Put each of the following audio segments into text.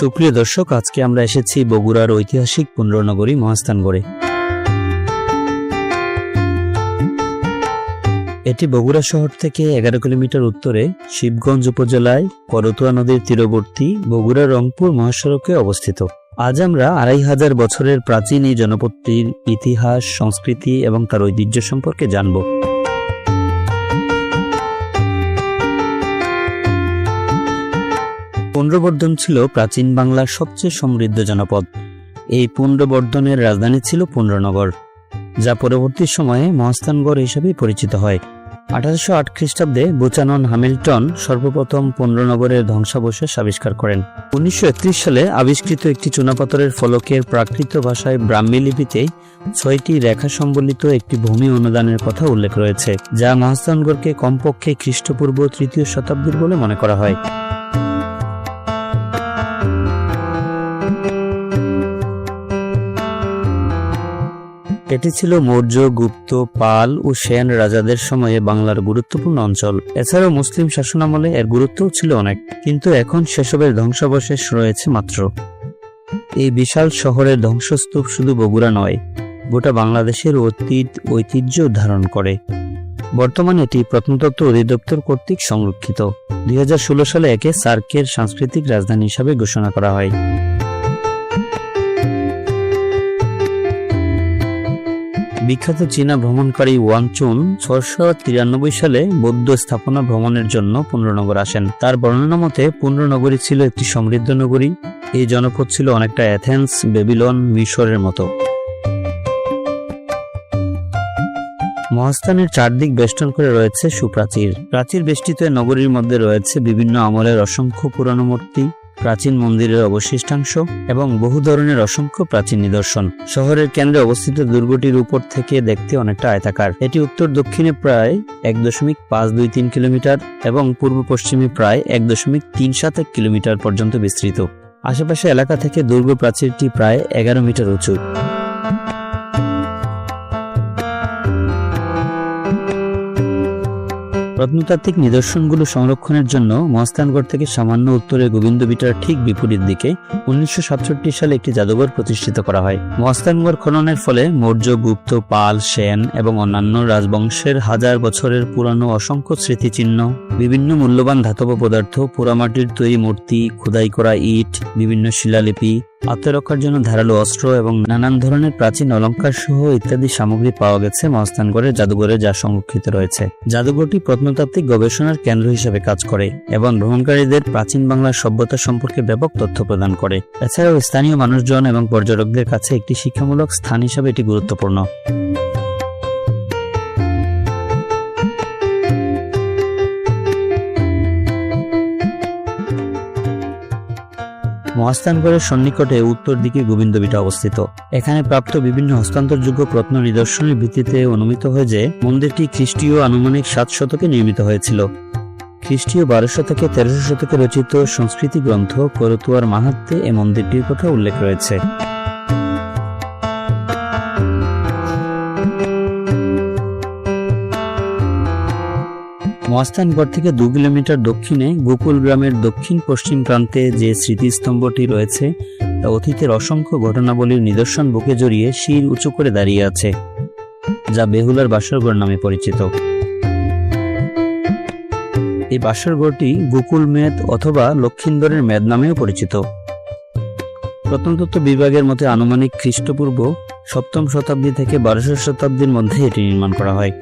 সুপ্রিয় দর্শক, আজকে আমরা এসেছি বগুড়ার ঐতিহাসিক পুণ্যনগরী মহাস্থানগড়ে। এটি বগুড়া শহর থেকে এগারো কিলোমিটার উত্তরে শিবগঞ্জ উপজেলায় করতোয়া নদীর তীরবর্তী বগুড়া রংপুর মহাসড়কে অবস্থিত। আজ আমরা আড়াই হাজার বছরের প্রাচীন এই জনপদটির ইতিহাস, সংস্কৃতি এবং তার ঐতিহ্য সম্পর্কে জানব। পুণ্ড্রবর্ধন ছিল প্রাচীন বাংলার সবচেয়ে সমৃদ্ধ জনপদ। এই পুণ্ড্রবর্ধনের রাজধানী ছিল পুণ্ড্রনগর যা পরবর্তী সময়ে মহাস্থানগড় হিসেবে পরিচিত হয়। আঠারোশো আট খ্রিস্টাব্দে বুচানন হ্যামিল্টন সর্বপ্রথম পুণ্ড্রনগরের ধ্বংসাবশেষ আবিষ্কার করেন। উনিশশো একত্রিশ সালে আবিষ্কৃত একটি চুনাপাথরের ফলকের প্রাকৃত ভাষায় ব্রাহ্মী লিপিতে ছয়টি রেখা সম্বলিত একটি ভূমি অনুদানের কথা উল্লেখ রয়েছে, যা মহাস্থানগড়কে কমপক্ষে খ্রিস্টপূর্ব তৃতীয় শতাব্দীর বলে মনে করা হয়। এটি ছিল মৌর্য, গুপ্ত, পাল ও সেন রাজাদের সময়ে বাংলার গুরুত্বপূর্ণ অঞ্চল। এছাড়াও মুসলিম শাসনামলে এর গুরুত্বও ছিল অনেক, কিন্তু এখন সেসবের ধ্বংসাবশেষ রয়েছে মাত্র। এই বিশাল শহরের ধ্বংসস্তূপ শুধু বগুড়া নয়, গোটা বাংলাদেশের অতীত ঐতিহ্য ধারণ করে। বর্তমানে এটি প্রত্নতত্ত্ব অধিদপ্তর কর্তৃক সংরক্ষিত। দুই হাজার ষোলো সালে একে সার্কের সাংস্কৃতিক রাজধানী হিসাবে ঘোষণা করা হয়। বিখ্যাত চীনা ভ্রমণকারী ওয়াংচুন ছশো তিরানব্বই সালে বৌদ্ধ স্থাপনা ভ্রমণের জন্য পুনর্নগর আসেন। তার বর্ণনা মতে পুণ্যনগরী ছিল একটি সমৃদ্ধ নগরী। এই জনপদ ছিল অনেকটা অ্যাথেন্স, বেবিলন, মিশরের মতো। মহাস্থানের চারদিক বেষ্টন করে রয়েছে সুপ্রাচীর। প্রাচীর বেষ্টিত নগরীর মধ্যে রয়েছে বিভিন্ন আমলের অসংখ্য পুরানো মূর্তি প্রাচীন মন্দিরের অবশিষ্টাংশ এবং বহু ধরনের অসংখ্য প্রাচীন নিদর্শন। শহরের কেন্দ্রে অবস্থিত দুর্গটির উপর থেকে দেখতে অনেকটা আয়তাকার। এটি উত্তর দক্ষিণে প্রায় এক দশমিক পাঁচ দুই তিন কিলোমিটার এবং পূর্ব পশ্চিমে প্রায় এক দশমিক তিন সাত এক কিলোমিটার পর্যন্ত বিস্তৃত। আশেপাশে এলাকা থেকে দুর্গ প্রাচীরটি প্রায় এগারো মিটার উঁচু। প্রত্নতাত্ত্বিক নিদর্শনগুলো সংরক্ষণের জন্য মহাস্থানগড় থেকে সামান্য উত্তরে গোবিন্দ বিটার ঠিক বিপরীত দিকে উনিশশো সাতষট্টি সালে একটি জাদুঘর প্রতিষ্ঠিত করা হয়। মহাস্থানগড় খননের ফলে মৌর্য, গুপ্ত, পাল, সেন এবং অন্যান্য রাজবংশের হাজার বছরের পুরানো অসংখ্য স্মৃতিচিহ্ন, বিভিন্ন মূল্যবান ধাতব পদার্থ, পোড়ামাটির তৈরি মূর্তি, খোদাই করা ইট, বিভিন্ন শিলালিপি আত্মরক্ষার জন্য ধারালো অস্ত্র এবং নানান ধরনের প্রাচীন অলঙ্কার সহ ইত্যাদি সামগ্রী পাওয়া গেছে মহাস্থানগড়ের জাদুঘরে যা সংরক্ষিত রয়েছে। জাদুঘরটি প্রত্নতাত্ত্বিক গবেষণার কেন্দ্র হিসেবে কাজ করে এবং ভ্রমণকারীদের প্রাচীন বাংলার সভ্যতা সম্পর্কে ব্যাপক তথ্য প্রদান করে। এছাড়াও স্থানীয় মানুষজন এবং পর্যটকদের কাছে একটি শিক্ষামূলক স্থান হিসাবে এটি গুরুত্বপূর্ণ। মহাস্থানগড়ের সন্নিকটে উত্তর দিকে গোবিন্দবিটা অবস্থিত। এখানে প্রাপ্ত বিভিন্ন হস্তান্তরযোগ্য প্রত্ন নিদর্শনের ভিত্তিতে অনুমিত হয় যে, মন্দিরটি খ্রিস্টীয় আনুমানিক সাত শতকে নির্মিত হয়েছিল। খ্রিস্টীয় বারোশো থেকে তেরোশো শতকে রচিত সংস্কৃতি গ্রন্থ করতুয়ার মাহাত্মে এ মন্দিরটির কথা উল্লেখ রয়েছে। মহাস্থানগড় থেকে দু কিলোমিটার দক্ষিণে গোকুল গ্রামের দক্ষিণ পশ্চিম প্রান্তে যে স্মৃতিস্তম্ভটি রয়েছে, তা অতীতের অসংখ্য ঘটনাবলীর নিদর্শন বুকে জড়িয়ে শির উঁচু করে দাঁড়িয়ে আছে, যা বেহুলার বাসরগড় নামে পরিচিত। এই বাসরগড়টি গোকুল মেদ অথবা লক্ষিন্দরের মেদ নামেও পরিচিত। প্রত্নতত্ত্ব বিভাগের মতে আনুমানিক খ্রিস্টপূর্ব সপ্তম শতাব্দী থেকে বারোশো শতাব্দীর মধ্যে এটি নির্মাণ করা হয়।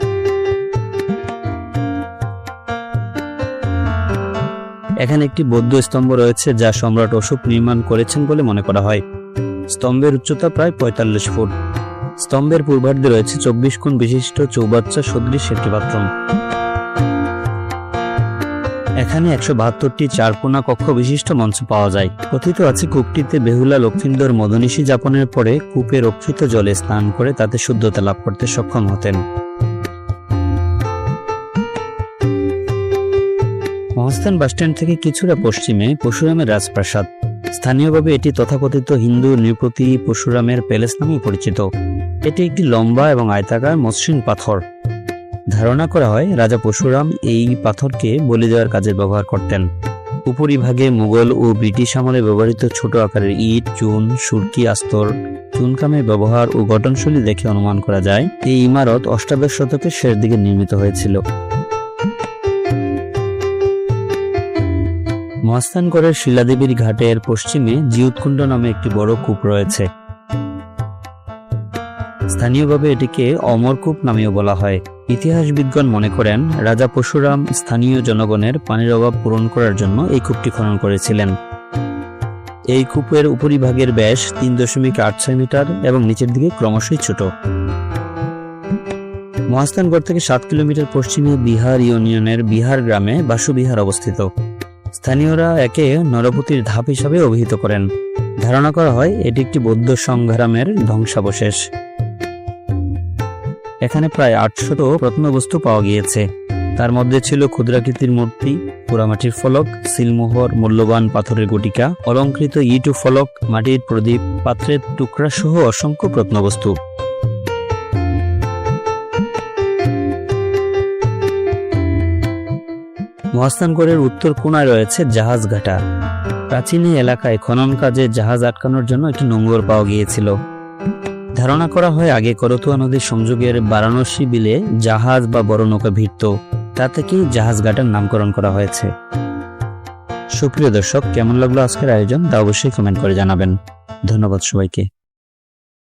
এখানে একটি বৌদ্ধ স্তম্ভ রয়েছে যা সম্রাট অশোক নির্মাণ করেছেন বলে মনে করা হয়। স্তম্ভের উচ্চতা প্রায় পঁয়তাল্লিশ ফুট। স্তম্ভের পূর্বার্ধে রয়েছে চব্বিশ কোণ বিশিষ্ট চৌবাচ্চা সদৃশ একটি বাথরুম। এখানে একশো বাহাত্তরটি চারকোনা কক্ষ বিশিষ্ট মঞ্চ পাওয়া যায়। কথিত আছে, কূপটিতে বেহুলা লক্ষিন্দর মদনিশী যাপনের পরে কূপে রক্ষিত জলে স্নান করে তাতে শুদ্ধতা লাভ করতে সক্ষম হতেন। মহাস্থান বাসস্ট্যান্ড থেকে কিছুটা পশ্চিমে পরশুরামের রাজপ্রাসাদ। স্থানীয়ভাবে এটি তথাকথিত হিন্দু নৃপতি পরশুরামের প্যালেস নামে পরিচিত। এটি একটি লম্বা এবং আয়তাকার মসৃণ পাথর। ধারণা করা হয় রাজা পরশুরাম এই পাথরকে বলি দেওয়ার কাজে ব্যবহার করতেন। উপরিভাগে মুঘল ও ব্রিটিশ আমলে ব্যবহৃত ছোট আকারের ইট, চুন, সুরকি, আস্তর, চুনকামের ব্যবহার ও গঠনশৈলী দেখে অনুমান করা যায়, এই ইমারত অষ্টাদশ শতকের শেষ দিকে নির্মিত হয়েছিল। মহাস্থানগড়ের শিলাদেবীর ঘাটের পশ্চিমে জিউৎকুণ্ড নামে একটি বড় কূপ রয়েছে। স্থানীয়ভাবে এটিকে অমরকূপ নামেও বলা হয়। ইতিহাসবিদগণ মনে করেন, রাজা পরশুরাম স্থানীয় জনগণের পানির অভাব পূরণ করার জন্য এই কূপটি খনন করেছিলেন। এই কূপের উপরিভাগের ব্যাস তিন দশমিক আট ছয় মিটার এবং নিচের দিকে ক্রমশই ছোট। মহাস্থানগড় থেকে সাত কিলোমিটার পশ্চিমে বিহার ইউনিয়নের বিহার গ্রামে বাসুবিহার অবস্থিত। স্থানীয়রা একে নরপতির ধাপ হিসাবে অভিহিত করেন। ধারণা করা হয়, এটি একটি বৌদ্ধ সংগ্রামের ধ্বংসাবশেষ। এখানে প্রায় আটশত প্রত্নবস্তু পাওয়া গিয়েছে। তার মধ্যে ছিল ক্ষুদ্রাকৃতির মূর্তি, পোড়ামাটির ফলক, সিলমোহর, মূল্যবান পাথরের গুটিকা, অলঙ্কৃত ইটু ফলক, মাটির প্রদীপ, পাত্রের টুকরা সহ অসংখ্য প্রত্নবস্তু। মহাস্থানগড়ের উত্তর কোণায় রয়েছে জাহাজ ঘাটা। প্রাচীন এলাকায় খনন কাজে জাহাজ আটকানোর জন্য একটি নোঙ্গর পাওয়া গিয়েছিল। ধারণা করা হয় আগে করতোয়া নদীর সংযোগের বারাণসী বিলে জাহাজ বা বড় নৌকা ভিড়ত। তা থেকেই জাহাজ ঘাটার নামকরণ করা হয়েছে। সুপ্রিয় দর্শক, কেমন লাগল আজকের আয়োজন তা অবশ্যই কমেন্ট করে জানাবেন। ধন্যবাদ সবাইকে।